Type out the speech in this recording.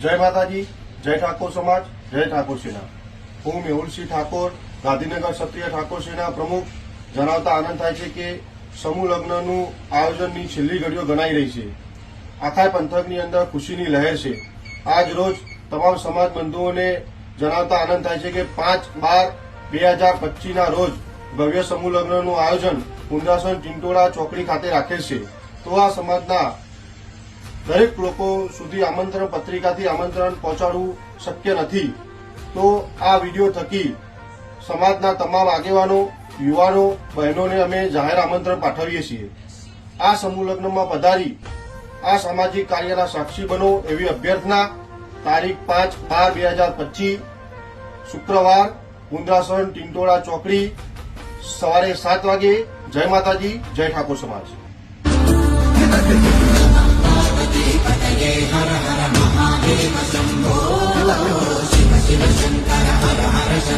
જય માતાજી, જય ઠાકોર સમાજ, જય ઠાકોર સેના. હું મેહુલસિંહ ઠાકોર, ગાંધીનગર ક્ષત્રિય ઠાકોર સેના પ્રમુખ. જણાવતા આનંદ થાય છે કે સમૂહ લગ્નનું આયોજનની છેલ્લી ઘડીઓ ગણાઈ રહી છે. આખા પંથકની અંદર ખુશીની લહેર છે. આજ રોજ તમામ સમાજ બંધુઓને જણાવતા આનંદ થાય છે કે પાંચ બાર બે હજાર પચીસના રોજ ભવ્ય સમૂહ લગ્નનું આયોજન કુંદાસન ટિંટોળા ચોકડી ખાતે રાખેલ છે. તો આ સમાજના દરેક લોકો સુધી આમંત્રણ પત્રિકાથી આમંત્રણ પહોંચાડવું શક્ય નથી. તો આ વીડિયો થકી સમાજના તમામ આગેવાનો, યુવાનો, બહેનોને અમે જાહેર આમંત્રણ પાઠવીએ છીએ. આ સમૂહ લગ્નમાં પધારી આ સામાજિક કાર્યના સાક્ષી બનો એવી અભ્યર્થના તારીખ પાંચ બાર બે હજાર પચીસ, શુક્રવાર મુંદ્રાસન ટિંટોળા ચોકડી, સવારે સાત વાગે જય માતાજી, જય ઠાકોર સમાજ. y.